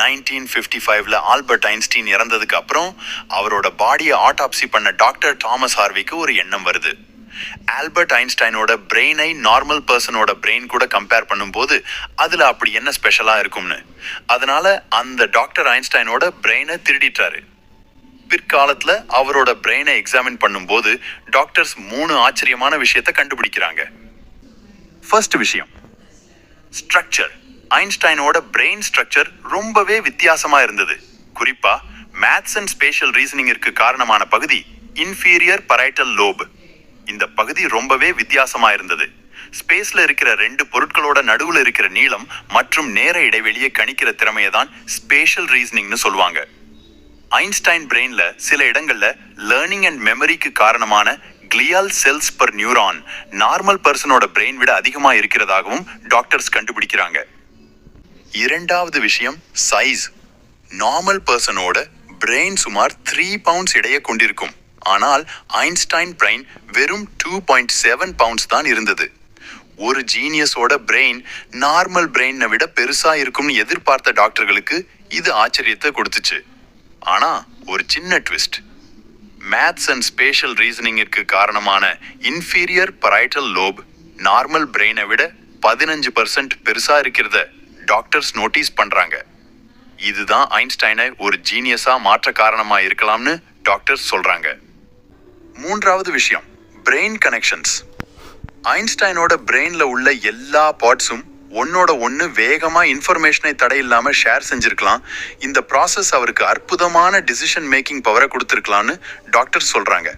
Nineteen fifty ஃபைவ்ல Albert Einstein இறந்ததுக்கு அப்புறம் அவரோட பாடியை ஆட்டாப்சி பண்ண டாக்டர் தாமஸ் ஹார்விக்கு ஒரு எண்ணம் வருது. ஆல்பர்ட் ஐன்ஸ்டைனோட பிரெயினை நார்மல் பர்சனோட பிரெயின் கூட கம்பேர் பண்ணும்போது அதில் அப்படி என்ன ஸ்பெஷலாக இருக்கும்னு. அதனால அந்த டாக்டர் ஐன்ஸ்டைனோட பிரெயினை திருடிட்டாரு. பிற்காலத்தில் அவரோட பிரெயினை எக்ஸாமின் பண்ணும்போது டாக்டர்ஸ் மூணு ஆச்சரியமான விஷயத்தை கண்டுபிடிக்கிறாங்க. ஃபர்ஸ்ட் விஷயம் ஸ்ட்ரக்சர். ஐன்ஸ்டைனோட பிரெயின் ஸ்ட்ரக்சர் ரொம்பவே வித்தியாசமா இருந்தது. குறிப்பா மேத்ஸ் அண்ட் ஸ்பேஷியல் ரீசனிங்கிற்கு காரணமான பகுதி இன்ஃபீரியர் பரைட்டல் லோப் இந்த பகுதி ரொம்பவே வித்தியாசமா இருந்தது. ஸ்பேஸ்ல இருக்கிற ரெண்டு பொருட்களோட நடுவுல இருக்கிற நீளம் மற்றும் நேர இடைவெளியை கணிக்கிற திறமையை தான் ஸ்பேஷியல் ரீசனிங்னு சொல்லுவாங்க. ஐன்ஸ்டைன் பிரெயின்ல சில இடங்கள்ல லேர்னிங் அண்ட் மெமரிக்கு காரணமான glial cells per neuron normal பர்சனோட brain விட அதிகமாக இருக்கிறதாகவும் டாக்டர்ஸ் கண்டுபிடிக்கிறாங்க. இரண்டாவது விஷயம் சைஸ் நார்மல் பர்சனோட பிரெயின் சுமார் த்ரீ பவுண்ட்ஸ் இடையே கொண்டிருக்கும். ஆனால் ஐன்ஸ்டைன் பிரெயின் வெறும் டூ பாயிண்ட் செவன் பவுண்ட்ஸ் தான் இருந்தது. ஒரு ஜீனியஸோட பிரெயின் நார்மல் பிரெயினை விட பெருசாக இருக்கும்னு எதிர்பார்த்த டாக்டர்களுக்கு இது ஆச்சரியத்தை கொடுத்துச்சு. ஆனால் ஒரு சின்ன ட்விஸ்ட் மேத்ஸ் அண்ட் ஸ்பேஷல் ரீசனிங்கிற்கு காரணமான இன்ஃபீரியர் பரைட்டல் லோப் நார்மல் பிரெயினை விட பதினஞ்சு பர்சன்ட் பெருசாக இருக்கிறத டாக்டர்ஸ் நோட்டீஸ் பண்ணுறாங்க இதுதான் ஐன்ஸ்டைனை ஒரு ஜீனியஸாக மாற்ற காரணமாக இருக்கலாம்னு டாக்டர்ஸ் சொல்கிறாங்க மூன்றாவது விஷயம் பிரெயின் கனெக்ஷன்ஸ் ஐன்ஸ்டைனோட பிரெயினில் உள்ள எல்லா பார்ட்ஸும் ஒன்னோட ஒன்று வேகமாக இன்ஃபர்மேஷனை தடை இல்லாமல் ஷேர் செஞ்சிருக்கலாம். இந்த ப்ராசஸ் அவருக்கு அற்புதமான டிசிஷன் மேக்கிங் பவரை கொடுத்துருக்கலாம்னு டாக்டர் சொல்கிறாங்க